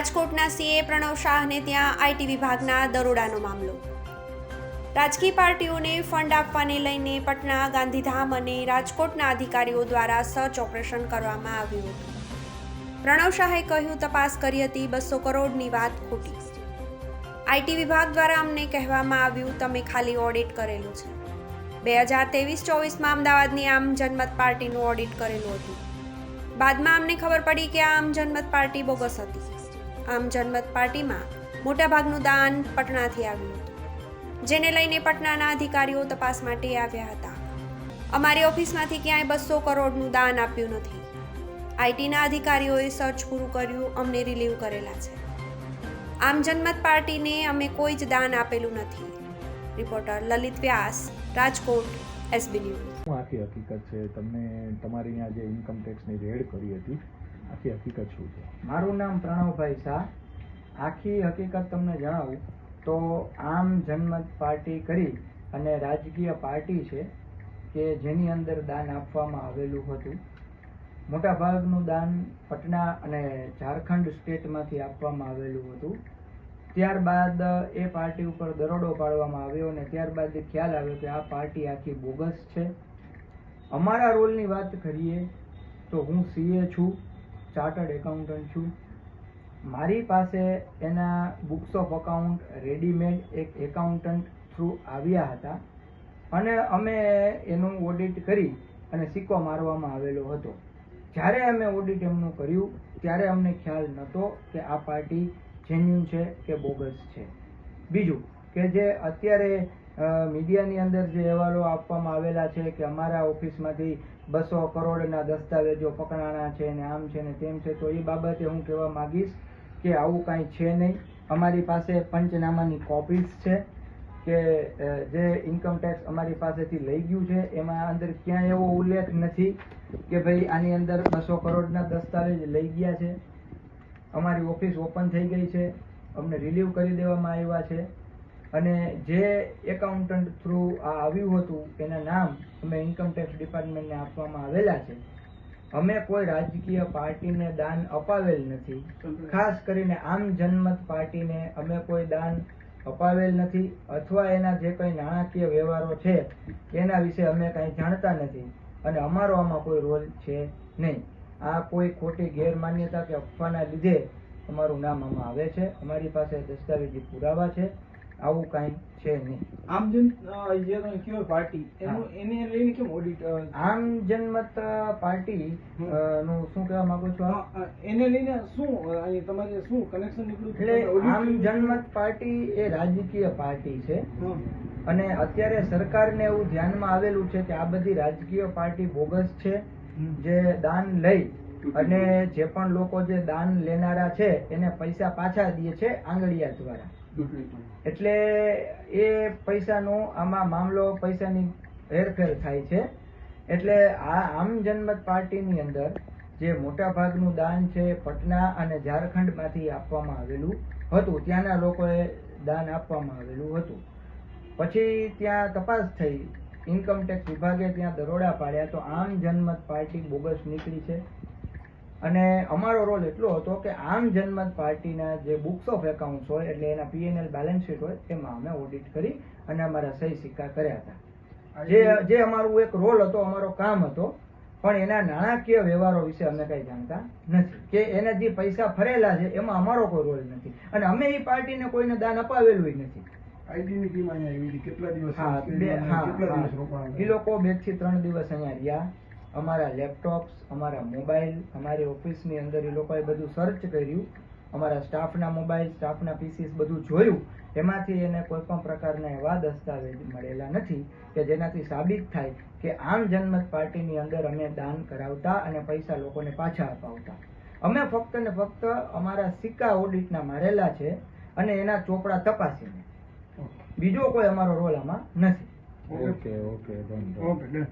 રાજકોટના સીએ પ્રણવ શાહને ત્યાં આઈટી વિભાગના દરોડાનો મામલો. રાજકીય પાર્ટીઓને ફંડ આપવાને લઈને પટના ગાંધીધામ અને રાજકોટના અધિકારીઓ દ્વારા સર્ચ ઓપરેશન કરવામાં આવ્યું હતું. પ્રણવ શાહે કહ્યું, તપાસ કરી હતી, બસો કરોડની વાત ખોટી. આઈટી વિભાગ દ્વારા અમને કહેવામાં આવ્યું, તમે ખાલી ઓડિટ કરેલું છે. બે હજાર ત્રેવીસ, ચોવીસમાં અમદાવાદની આમ જનમત પાર્ટીનું ઓડિટ કરેલું હતું. બાદમાં અમને ખબર પડી કે આ આમ જનમત પાર્ટી બોગસ હતી. આમ જનમત પાર્ટીમાં મોટાભાગનું દાન પટનાથી આવ્યું હતું, જેને લઈને પટનાના અધિકારીઓ તપાસ માટે આવ્યા હતા. અમારી ઓફિસમાંથી ક્યાંય બસો કરોડનું દાન આપ્યું નથી. આઈટીના અધિકારીઓએ સર્ચ પૂરું કર્યું, અમને રિલીવ કરેલા છે. આમ જનમત પાર્ટીને અમે કોઈ જ દાન આપેલું નથી. Reporter Lalit Vyas, Rajkot, SB News. શું આખી હકીકત છે? તમને તમારી ત્યાં જે ઇન્કમ ટેક્સની રેડ કરી હતી આખી હકીકત શું છે? મારું નામ પ્રણવભાઈ શાહ. આખી હકીકત તમને જણાવું તો આમ જનમત પાર્ટી કરી અને રાજકીય પાર્ટી છે કે જેની અંદર દાન આપવામાં આવેલું હતું. મોટાભાગનું દાન પટના અને ઝારખંડ સ્ટેટમાંથી આપવામાં આવેલું હતું. ત્યારબાદ એ પાર્ટી ઉપર દરોડો પાડવામાં આવ્યો અને ત્યારબાદ એ ખ્યાલ આવ્યો કે આ પાર્ટી આખી બોગસ છે. અમારા રોલની વાત કરીએ તો હું સીએ છું. ચાર્ટર્ડ એકાઉન્ટન્ટ છું. મારી પાસે એના બુક્સ ઓફ અકાઉન્ટ રેડીમેડ એક એકાઉન્ટન્ટ થ્રુ આવ્યા હતા. અને અમે એનું ઓડિટ કરી અને સિક્કો મારવામાં આવેલો હતો. જ્યારે અમે ઓડિટ એમનું કર્યું, ત્યારે અમને ખ્યાલ નહોતો કે આ પાર્ટી જેન્યુન છે કે બોગસ છે. બીજું કે જે અત્યારે મીડિયાની અંદર જે અહેવાલો આપવામાં આવેલા છે કે અમારા ઓફિસમાંથી બસો કરોડના દસ્તાવેજો પકડાણા છે ને આમ છે ને તેમ છે, તો એ બાબતે હું કહેવા માંગીશ કે આવું કાંઈ છે નહીં. અમારી પાસે પંચનામાની કોપીઝ છે કે જે ઇન્કમ ટેક્સ અમારી પાસેથી લઈ ગયું છે. એમાં અંદર ક્યાંય એવો ઉલ્લેખ નથી કે ભાઈ આની અંદર બસો કરોડના દસ્તાવેજ લઈ ગયા છે. અમારી ઓફિસ ઓપન થઈ ગઈ છે. અમને રિલીવ કરી દેવામાં આવ્યા છે. અને જે એકાઉન્ટન્ટ થ્રુ આ આવ્યું હતું એના નામ અમે ઇન્કમટેક્સ ડિપાર્ટમેન્ટને આપવામાં આવેલા છે. અમે કોઈ રાજકીય પાર્ટીને દાન અપાવેલ નથી. ખાસ કરીને આમ જનમત પાર્ટીને અમે કોઈ દાન અપાવેલ નથી અથવા એના જે કંઈ નાણાકીય વ્યવહારો છે એના વિશે અમે કાંઈ જાણતા નથી અને અમારો આમાં કોઈ રોલ છે નહીં. આ કોઈ ખોટી ગેરમાન્યતા કે અફવાના લીધે અમારું નામ આમાં આવે છે. અમારી પાસે દસ્તાવેજી પુરાવા છે. આવું કાંઈ છે નહીં. આમ જન જે તમે કયો પાર્ટી એનું એને લઈને કેમ ઓડિટ આમ જનમત પાર્ટી નું શું કહેવા માંગુ છો એને લઈને શું તમારે શું કનેક્શન નીકળ્યું એટલે આમ જનમત પાર્ટી એ રાજકીય પાર્ટી છે. અને અત્યારે સરકારને એવું ધ્યાનમાં આવેલું છે કે આ બધી રાજકીય પાર્ટી બોગસ છે જે દાન લઈ અને જે પણ લોકો જે દાન લેનારા છે એને પૈસા પાછા દે છે આંગળિયા દ્વારા. એટલે એ પૈસાનો, આમાં મામલો પૈસાની હેરફેર થાય છે. એટલે આ આમ જનમત પાર્ટીની અંદર જે મોટા ભાગનું દાન છે પટના અને ઝારખંડમાંથી આપવામાં આવેલું હતું, ત્યાંના લોકોએ દાન આપવામાં આવેલું હતું. પછી ત્યાં તપાસ થઈ. ઇન્કમટેક્સ વિભાગે ત્યાં દરોડા પાડ્યા. તો આમ જનમત પાર્ટી બોગસ નીકળી છે. અને અમારો રોલ એટલો હતો કે આમ જનમત પાર્ટીના જે બુક્સ ઓફ એકાઉન્ટ્સ હોય એટલે એના પીએનએલ બેલેન્સ શીટ હોય એમાં અમે ઓડિટ કરી અને અમારા સહી સિક્કા કર્યા હતા. જે જે અમારું એક રોલ હતો અમારો કામ હતો પણ એના નાણાકીય વ્યવહારો વિશે અમે કઈ જાણતા નથી. કે એના જે પૈસા ફરેલા છે એમાં અમારો કોઈ રોલ નથી. અને અમે એ પાર્ટીને કોઈને દાન અપાવેલું નથી. આઈડીની ટીમ અહીંયા આવી કેટલા દિવસ હા બે કેટલા દિવસ રોકાણ એ લોકો બેથી ત્રણ દિવસ અહીંયા રહ્યા. અમારા લેપટોપ્સ અમારા મોબાઈલ અમારી ઓફિસની અંદર એ લોકોએ બધું સર્ચ કર્યું. અમારા સ્ટાફના મોબાઈલ સ્ટાફના પીસીસ બધું જોયું. એમાંથી એને કોઈ પણ પ્રકારના એવા દસ્તાવેજ મળેલા નથી કે જેનાથી સાબિત થાય કે આમ જનમત પાર્ટીની અંદર અમે દાન કરાવતા અને પૈસા લોકોને પાછા અપાવતા. અમે ફક્ત ને ફક્ત અમારા સિક્કા ઓડિટના મારેલા છે અને એના ચોપડા તપાસીને. બીજો કોઈ અમારો રોલ આમાં નથી. Okay okay okay